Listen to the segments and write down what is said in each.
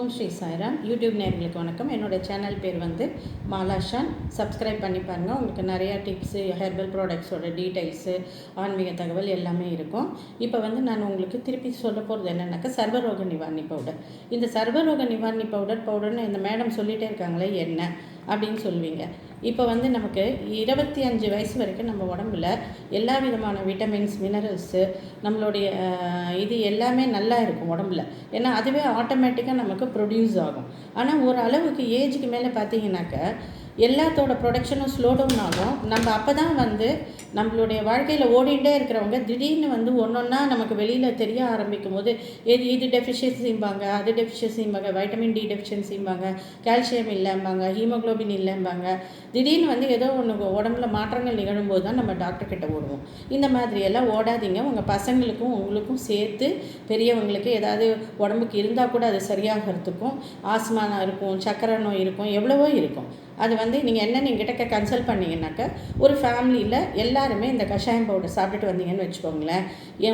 ஓம் Sri Sairam. YouTube நேர்களுக்கு வணக்கம். என்னோட சேனல் பேர் வந்து மாலாஷான் சப்ஸ்கிரைப் பண்ணி பாருங்கள் உங்களுக்கு நிறையா டிப்ஸு ஹெர்பல் ப்ராடக்ட்ஸோட டீட்டெயில்ஸு ஆன்மீக தகவல் எல்லாமே இருக்கும். இப்போ வந்து நான் உங்களுக்கு திருப்பி சொல்ல போகிறது என்னென்னாக்கா சர்வரோக நிவாரணி பவுடர் இந்த சர்வரோக நிவாரணி பவுடர் பவுடர்னு இந்த மேடம் சொல்லிகிட்டே இருக்காங்களே என்ன? அப்படின்னு சொல்லுவீங்க. இப்போ வந்து நமக்கு இருபத்தி அஞ்சு வயசு வரைக்கும் நம்ம உடம்புல எல்லா விதமான விட்டமின்ஸ் மினரல்ஸு நம்மளுடைய இது எல்லாமே நல்லா இருக்கும் உடம்புல. ஏன்னா அதுவே ஆட்டோமேட்டிக்காக நமக்கு ப்ரொடியூஸ் ஆகும். ஆனால் ஒரு அளவுக்கு ஏஜுக்கு மேலே பார்த்தீங்கன்னாக்க எல்லாத்தோட ப்ரொடக்ஷனும் ஸ்லோ டவுன் ஆகும். நம்ம அப்போ தான் வந்து நம்மளுடைய வாழ்க்கையில் ஓடிண்டே இருக்கிறவங்க திடீர்னு வந்து ஒன்றா நமக்கு வெளியில் தெரிய ஆரம்பிக்கும் போது இது இது டெஃபிஷியன்சிம்பாங்க அது டெஃபிஷியன்சிம்பாங்க வைட்டமின் டி டெஃபிஷியன்சிம்பாங்க கால்சியம் இல்லைம்பாங்க ஹீமோகுளோபின் இல்லைம்பாங்க. திடீர்னு வந்து ஏதோ ஒன்று உடம்புல மாற்றங்கள் நிகழும்போது தான் நம்ம டாக்டர் கிட்ட ஓடுவோம். இந்த மாதிரி எல்லாம் ஓடாதீங்க. உங்கள் பசங்களுக்கும் உங்களுக்கும் சேர்த்து பெரியவங்களுக்கு ஏதாவது உடம்புக்கு இருந்தால் கூட அது சரியாகிறதுக்கும் ஆஸ்மானா இருக்கும் சக்கரை நோய் இருக்கும் எவ்வளவோ இருக்கும். அது வந்து நீங்கள் என்ன நீங்கள் கிட்ட கன்சல்ட் பண்ணீங்கன்னாக்கா ஒரு ஃபேமிலியில் எல்லாருமே இந்த கஷாயம் பவுடர் சாப்பிட்டுட்டு வந்தீங்கன்னு வச்சுக்கோங்களேன்.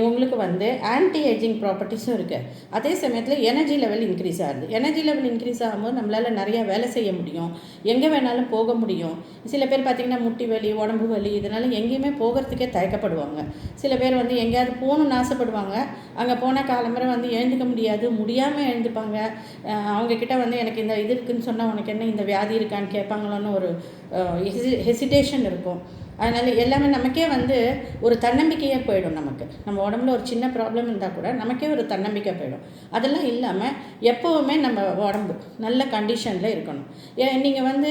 உங்களுக்கு வந்து ஆன்டி ஏஜிங் ப்ராப்பர்ட்டிஸும் இருக்குது அதே சமயத்தில் எனர்ஜி லெவல் இன்க்ரீஸ் ஆகுது. எனர்ஜி லெவல் இன்க்ரீஸ் ஆகும்போது நம்மளால் நிறையா வேலை செய்ய முடியும். எங்கே வேணாலும் போக முடியும். சில பேர் பார்த்திங்கன்னா முட்டி வலி உடம்பு வலி இதனால் எங்கேயுமே போகிறதுக்கே தயக்கப்படுவாங்க. சில பேர் வந்து எங்கேயாவது போகணுன்னு ஆசைப்படுவாங்க. அங்கே போன காலம்பரை வந்து எழுந்துக்க முடியாது முடியாமல் எழுந்துப்பாங்க. அவங்கக்கிட்ட வந்து எனக்கு இந்த இது இருக்குதுன்னு சொன்னால் உனக்கு என்ன இந்த வியாதி இருக்கான்னு பண்ணுறாங்களோன்னு ஒரு ஹெசி ஹெசிடேஷன் இருக்கும். அதனால் எல்லாமே நமக்கே வந்து ஒரு தன்னம்பிக்கையாக போயிடும் நமக்கு. நம்ம உடம்புல ஒரு சின்ன ப்ராப்ளம் இருந்தால் கூட நமக்கே ஒரு தன்னம்பிக்கை போயிடும். அதெல்லாம் இல்லாமல் எப்போவுமே நம்ம உடம்பு நல்ல கண்டிஷனில் இருக்கணும். ஏ நீங்கள் வந்து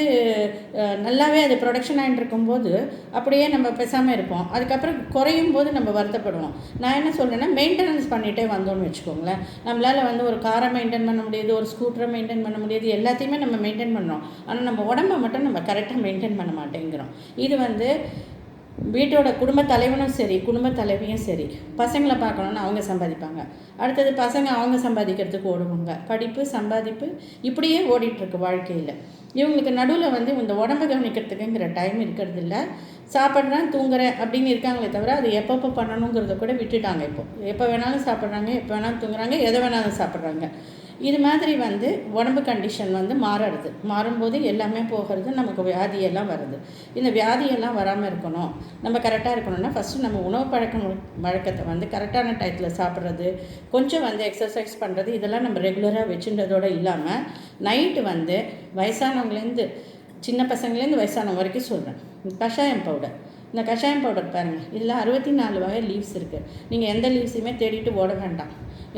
நல்லாவே அது ப்ரொடக்ஷன் ஆகிட்டு இருக்கும்போது அப்படியே நம்ம பேசாமல் இருப்போம். அதுக்கப்புறம் குறையும் போது நம்ம வருத்தப்படுவோம். நான் என்ன சொல்கிறேன்னா மெயின்டெனன்ஸ் பண்ணிகிட்டே வந்தோம்னு வச்சுக்கோங்களேன். நம்மளால் வந்து ஒரு காரை மெயின்டைன் பண்ண முடியாது ஒரு ஸ்கூட்டரை மெயின்டைன் பண்ண முடியாது எல்லாத்தையுமே நம்ம மெயின்டைன் பண்ணுறோம் ஆனால் நம்ம உடம்பை மட்டும் நம்ம கரெக்டாக மெயின்டைன் பண்ண மாட்டேங்கிறோம். இது வந்து வீட்டோட குடும்ப தலைவனும் சரி குடும்ப தலைவியும் சரி பசங்களை பார்க்கணுன்னு அவங்க சம்பாதிப்பாங்க. அடுத்தது பசங்க அவங்க சம்பாதிக்கிறதுக்கு ஓடுவாங்க. படிப்பு சம்பாதிப்பு இப்படியே ஓடிட்டுருக்கு வாழ்க்கையில். இவங்களுக்கு நடுவில் வந்து இந்த உடம்பை கவனிக்கிறதுக்குங்கிற டைம் இருக்கிறது இல்லை. சாப்பிட்றேன் தூங்குறேன் அப்படின்னு இருக்காங்களே தவிர அது எப்பப்போ பண்ணணுங்கிறத கூட விட்டுட்டாங்க இப்போ. எப்போ வேணாலும் சாப்பிட்றாங்க எப்போ வேணாலும் தூங்குறாங்க எதை வேணாலும் சாப்பிட்றாங்க. இது மாதிரி வந்து உடம்பு கண்டிஷன் வந்து மாறுறது. மாறும்போது எல்லாமே போகிறது நமக்கு வியாதியெல்லாம் வருது. இந்த வியாதியெல்லாம் வராமல் இருக்கணும். நம்ம கரெக்டாக இருக்கணும்னா ஃபஸ்ட்டு நம்ம உணவு பழக்க வழக்கத்தை வந்து கரெக்டான டயத்தில் சாப்பிட்றது கொஞ்சம் வந்து எக்ஸசைஸ் பண்ணுறது இதெல்லாம் நம்ம ரெகுலராக வச்சுன்றதோடு இல்லாமல் நைட்டு வந்து வயசானவங்கலேருந்து சின்ன பசங்கலேருந்து வயசானவங்க வரைக்கும் சொல்கிறேன் கஷாயம் பவுடர் இந்த கஷாயம் பவுடர் பாருங்கள் இதில் அறுபத்தி நாலு வகை லீவ்ஸ் இருக்குது நீங்கள் எந்த லீவ்ஸையுமே தேடிட்டு ஓட வேண்டாம்.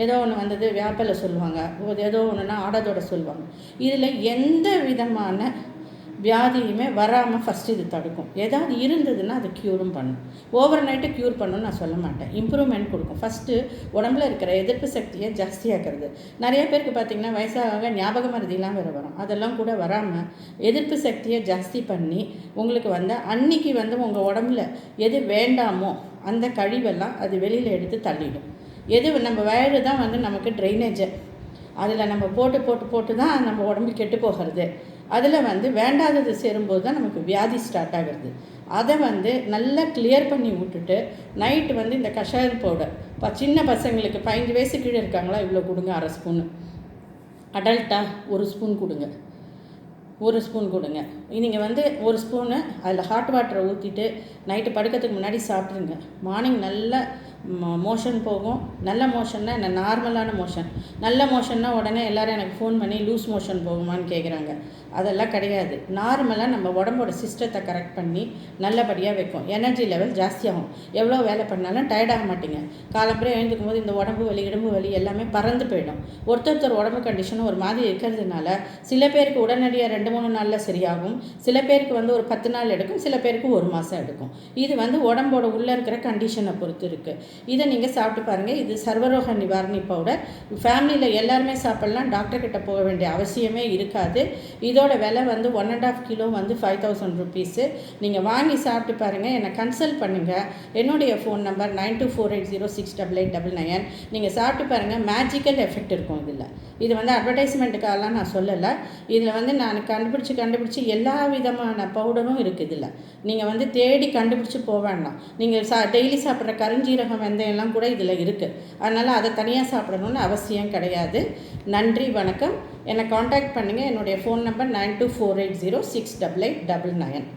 ஏதோ ஒன்று வந்தது வேப்பிலை சொல்லுவாங்க. ஏதோ ஒன்றுனா ஆடதோட சொல்லுவாங்க. இதில் எந்த விதமான வியாதியுமே வராமல் ஃபஸ்ட்டு இது தடுக்கும். ஏதாவது இருந்ததுன்னா அது க்யூரும் பண்ணும். ஓவர் நைட்டு க்யூர் பண்ணணும்னு நான் சொல்ல மாட்டேன். இம்ப்ரூவ்மெண்ட் கொடுக்கும். ஃபஸ்ட்டு உடம்புல இருக்கிற எதிர்ப்பு சக்தியை ஜாஸ்தியாக்குறது நிறைய பேருக்கு பார்த்திங்கன்னா வயசாக ஞாபக மருதிலாம் வேறு வரும். அதெல்லாம் கூட வராமல் எதிர்ப்பு சக்தியை ஜாஸ்தி பண்ணி உங்களுக்கு வந்து அன்னைக்கு வந்து உங்கள் உடம்புல எது வேண்டாமோ அந்த கழிவெல்லாம் அது வெளியில் எடுத்து தள்ளிடும். எது நம்ம வயிறு தான் வந்து நமக்கு ட்ரைனேஜு அதில் நம்ம போட்டு போட்டு போட்டு தான் நம்ம உடம்பு கெட்டு போகிறது. அதில் வந்து வேண்டாதது சேரும்போது தான் நமக்கு வியாதி ஸ்டார்ட் ஆகிறது. அதை வந்து நல்லா கிளியர் பண்ணி விட்டுட்டு நைட்டு வந்து இந்த கஷாயம் பவுடர் இப்போ சின்ன பசங்களுக்கு பதினஞ்சு வயசு கீழே இருக்காங்களா? இவ்வளோ கொடுங்க அரை ஸ்பூனு அடல்ட்டாக ஒரு ஸ்பூன் கொடுங்க. ஒரு ஸ்பூன் கொடுங்க. நீங்கள் வந்து ஒரு ஸ்பூனு அதில் ஹாட் வாட்டரை ஊற்றிட்டு நைட்டு படுக்கிறதுக்கு முன்னாடி சாப்பிட்ருங்க மார்னிங் நல்லா மோஷன் போகும். நல்ல மோஷன்னா என்ன? நார்மலான மோஷன் நல்ல மோஷன்னா உடனே எல்லோரும் எனக்கு ஃபோன் பண்ணி லூஸ் மோஷன் போகுமான்னு கேட்குறாங்க அதெல்லாம் கிடையாது. நார்மலாக நம்ம உடம்போட சிஸ்டத்தை கரெக்ட் பண்ணி நல்லபடியாக வைக்கும். எனர்ஜி லெவல் ஜாஸ்தியாகும். எவ்வளோ வேலை பண்ணாலும் டயர்டாக மாட்டீங்க. காலம்புரை எழுந்துக்கும் போது இந்த உடம்பு வலி இடம்பு வலி எல்லாமே பறந்து போயிடும். ஒருத்தர் உடம்பு கண்டிஷனும் ஒரு மாதிரி இருக்கிறதுனால சில பேருக்கு உடனடியாக ரெண்டு மூணு நாளில் சரியாகும். சில பேருக்கு வந்து ஒரு பத்து நாள் எடுக்கும். சில பேருக்கு ஒரு மாதம் எடுக்கும். இது வந்து உடம்போட உள்ளே இருக்கிற கண்டிஷனை பொறுத்து இருக்குது இதை நீங்கள் சாப்பிட்டு பாருங்கள் இது சர்வரோக நிவாரணி பவுடர் ஃபேமிலியில் எல்லாருமே சாப்பிட்லாம். டாக்டர் கிட்ட போக வேண்டிய அவசியமே இருக்காது. இதோட விலை வந்து ஒன் அண்ட் ஆஃப் கிலோ வந்து ஃபைவ் தௌசண்ட் ருபீஸு நீங்கள் வாங்கி சாப்பிட்டு பாருங்கள் என்னை கன்சல்ட் பண்ணுங்கள் என்னுடைய phone number nine two four eight zero six double eight double nine நீங்கள் சாப்பிட்டு பாருங்கள் மேஜிக்கல் எஃபெக்ட் இருக்கும் இதில். இது வந்து அட்வர்டைஸ்மெண்ட்டுக்காகலாம் நான் சொல்லலை. இதில் வந்து நான் கண்டுபிடிச்சி கண்டுபிடிச்சி எல்லா விதமான பவுடரும் இருக்குது இதில். நீங்கள் வந்து தேடி கண்டுபிடிச்சி போக வேண்டாம். நீங்கள் சா டெய்லி சாப்பிட்ற கருஞ்சீரகம் வெந்தயம்லாம் கூட இதில் இருக்குது அதனால் அதை தனியாக சாப்பிடணும்னு அவசியம் கிடையாது. நன்றி வணக்கம். என்னை காண்டாக்ட் பண்ணுங்கள் என்னுடைய phone number nine two four eight zero six double eight double nine